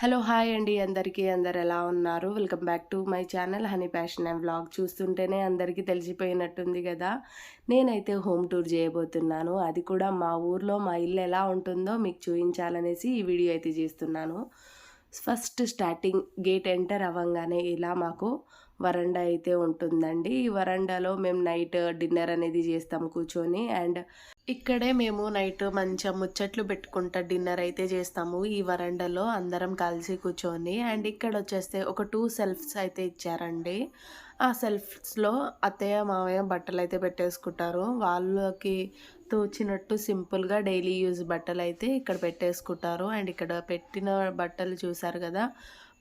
Hello hi అండి అందరికీ. అందరు ఎలా ఉన్నారు? Welcome back to my channel honey passion and vlog. చూస్తుంటేనే అందరికీ తెలిసిపోయినట్టుంది కదా. నేనైతే హోమ్ టూర్ చేయబోతున్నాను. అది కూడా మా ఊర్లో మా ఇల్లు ఎలా ఉంటుందో మీకు చూపించాలనేసి ఈ వీడియో అయితే చేస్తున్నాను. ఫస్ట్ స్టార్టింగ్ గేట్ ఎంటర్ అవ్వగానే ఇలా మాకు వరండా అయితే ఉంటుందండి. ఈ వరండాలో మేము నైట్ డిన్నర్ అనేది చేస్తాం కూర్చొని. అండ్ ఇక్కడే మేము నైట్ మంచిగా ముచ్చట్లు పెట్టుకుంటా డిన్నర్ అయితే చేస్తాము. ఈ వరండాలో అందరం కలిసి కూర్చొని. అండ్ ఇక్కడ వచ్చేస్తే ఒక టూ సెల్ఫ్స్ అయితే ఇచ్చారండి. ఆ సెల్ఫ్స్లో అత్తయ్య మామయ్య బట్టలు అయితే పెట్టేసుకుంటారు. వాళ్ళకి తోచినట్టు సింపుల్గా డైలీ యూజ్ బట్టలు అయితే ఇక్కడ పెట్టేసుకుంటారు. అండ్ ఇక్కడ పెట్టిన బట్టలు చూసారు కదా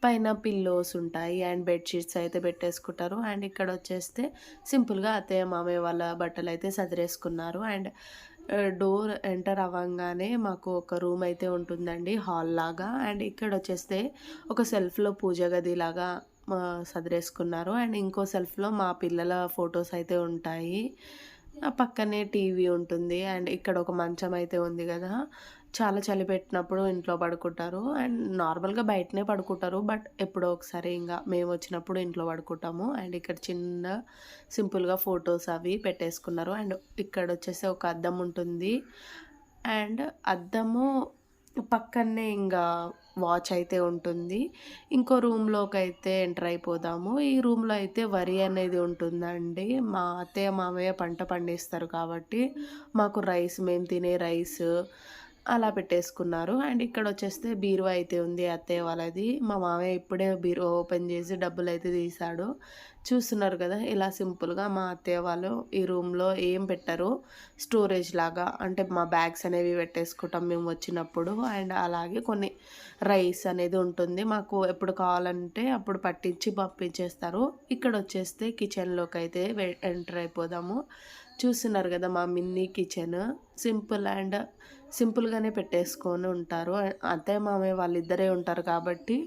పైన పిల్లోస్ ఉంటాయి అండ్ బెడ్షీట్స్ అయితే పెట్టేసుకుంటారు. అండ్ ఇక్కడ వచ్చేస్తే సింపుల్గా అత్తయ్య మామయ్య వాళ్ళ బట్టలు అయితే సదిరేసుకున్నారు. అండ్ డోర్ ఎంటర్ అవ్వగానే మాకు ఒక రూమ్ అయితే ఉంటుందండి హాల్ లాగా. అండ్ ఇక్కడ వచ్చేస్తే ఒక సెల్ఫ్లో పూజ గది లాగా సదిరేసుకున్నారు. అండ్ ఇంకో సెల్ఫ్లో మా పిల్లల ఫొటోస్ అయితే ఉంటాయి. పక్కనే టీవీ ఉంటుంది. అండ్ ఇక్కడ ఒక మంచం అయితే ఉంది కదా. చాలా చలి పెట్టినప్పుడు ఇంట్లో పడుకుంటారు. అండ్ నార్మల్గా బయటనే పడుకుంటారు. బట్ ఎప్పుడో ఒకసారి ఇంకా మేము వచ్చినప్పుడు ఇంట్లో పడుకుంటాము. అండ్ ఇక్కడ చిన్న సింపుల్గా ఫొటోస్ అవి పెట్టేసుకున్నారు. అండ్ ఇక్కడ వచ్చేసి ఒక అద్దం ఉంటుంది. అండ్ అద్దము పక్కనే ఇంకా వాచ్ అయితే ఉంటుంది. ఇంకో రూమ్లోకి అయితే ఎంటర్ అయిపోదాము. ఈ రూమ్లో అయితే వరి అనేది ఉంటుందండి. మా అత్తయ్య మామయ్య పంట పండిస్తారు కాబట్టి మాకు రైస్ మేము తినే రైస్ అలా పెట్టేసుకున్నారు. అండ్ ఇక్కడ వచ్చేస్తే బీరువా అయితే ఉంది అత్తయ్య వాళ్ళది. మా మామయ్య ఇప్పుడే బీరువా ఓపెన్ చేసి డబ్బులు అయితే తీశాడు చూస్తున్నారు కదా ఇలా సింపుల్గా మా అత్తయ్య వాళ్ళు ఈ రూమ్లో ఏం పెట్టరు. స్టోరేజ్ లాగా అంటే మా బ్యాగ్స్ అనేవి పెట్టేసుకుంటాం మేము వచ్చినప్పుడు. అండ్ అలాగే కొన్ని రైస్ అనేది ఉంటుంది. మాకు ఎప్పుడు కావాలంటే అప్పుడు పట్టించి పంపించేస్తారు. ఇక్కడ వచ్చేస్తే కిచెన్లోకి అయితే ఎంటర్ అయిపోదాము. చూస్తున్నారు కదా మా మిన్నీ కిచెన్. సింపుల్ అండ్ సింపుల్గానే పెట్టేసుకొని ఉంటారు. అత్తయ్య మామయ్య వాళ్ళిద్దరే ఉంటారు కాబట్టి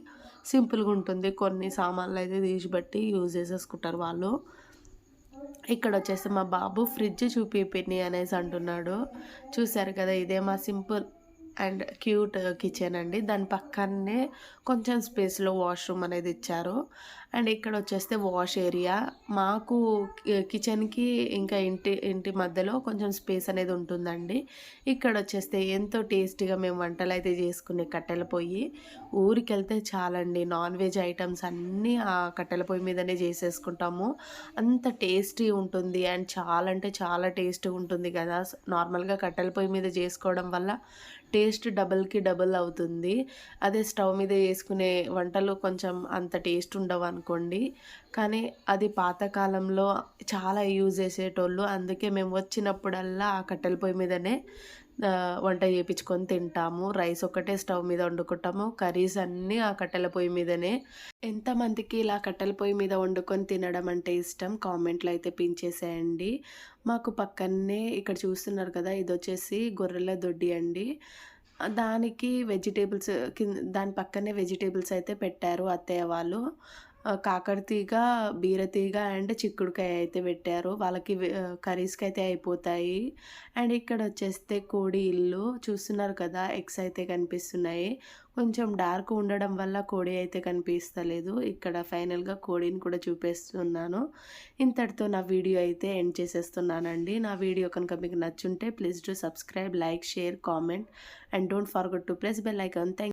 సింపుల్గా ఉంటుంది. కొన్ని సామాన్లు అయితే తీసిబట్టి యూజ్ చేసేసుకుంటారు వాళ్ళు. ఇక్కడ వచ్చేసి మా బాబు ఫ్రిడ్జ్ చూపిపిని అనేసి అంటున్నాడు. చూశారు కదా ఇదే మా సింపుల్ అండ్ క్యూట్ కిచెన్ అండి. దాని పక్కనే కొంచెం స్పేస్లో వాష్రూమ్ అనేది ఇచ్చారు. అండ్ ఇక్కడ వచ్చేస్తే వాష్ ఏరియా. మాకు కిచెన్కి ఇంకా ఇంటి ఇంటి మధ్యలో కొంచెం స్పేస్ అనేది ఉంటుందండి. ఇక్కడ వచ్చేస్తే ఎంతో టేస్టీగా మేము వంటలు అయితే చేసుకునే కట్టెల పొయ్యి. ఊరికి వెళ్తే చాలండి. నాన్ వెజ్ ఐటమ్స్ అన్నీ ఆ కట్టెల పొయ్యి మీదనే చేసేసుకుంటాము. అంత టేస్టీ ఉంటుంది. అండ్ చాలా అంటే చాలా టేస్టీగా ఉంటుంది కదా. నార్మల్గా కట్టెల పొయ్యి మీద చేసుకోవడం వల్ల టేస్ట్ డబల్కి డబల్ అవుతుంది. అదే స్టవ్ మీద వేసుకునే వంటలు కొంచెం అంత టేస్ట్ ఉండవు అనుకోండి. కానీ అది పాతకాలంలో చాలా యూజ్ చేసేటోళ్ళు అందుకే మేము వచ్చినప్పుడల్లా ఆ కట్టెల పొయ్యి మీదనే వంట చేయించుకొని తింటాము. రైస్ ఒకటే స్టవ్ మీద వండుకుంటాము. కర్రీస్ అన్నీ ఆ కట్టెల పొయ్యి మీదనే. ఎంతమందికి ఇలా కట్టెల పొయ్యి మీద వండుకొని తినడం అంటే ఇష్టం? కామెంట్లు అయితే పించేసేయండి. మాకు పక్కనే ఇక్కడ చూస్తున్నారు కదా ఇది వచ్చేసి గొర్రెల దొడ్డి అండి. దానికి వెజిటేబుల్స్ కింద దాని పక్కనే వెజిటేబుల్స్ అయితే పెట్టారు అత్తయ్య వాళ్ళు. కాకరతీగ బీరతీగ అండ్ చిక్కుడుకాయ అయితే పెట్టారు. వాళ్ళకి కర్రీస్కి అయితే అయిపోతాయి. అండ్ ఇక్కడ వచ్చేస్తే కోడి ఇల్లు. చూస్తున్నారు కదా ఎగ్స్ అయితే కనిపిస్తున్నాయి. కొంచెం డార్క్ ఉండడం వల్ల కోడి అయితే కనిపిస్తలేదు. ఇక్కడ ఫైనల్గా కోడిని కూడా చూపిస్తున్నాను. ఇంతటితో నా వీడియో అయితే ఎండ్ చేసేస్తున్నానండి. నా వీడియో కనుక మీకు నచ్చుంటే please to subscribe like share comment and don't forget to plus bell icon. Thank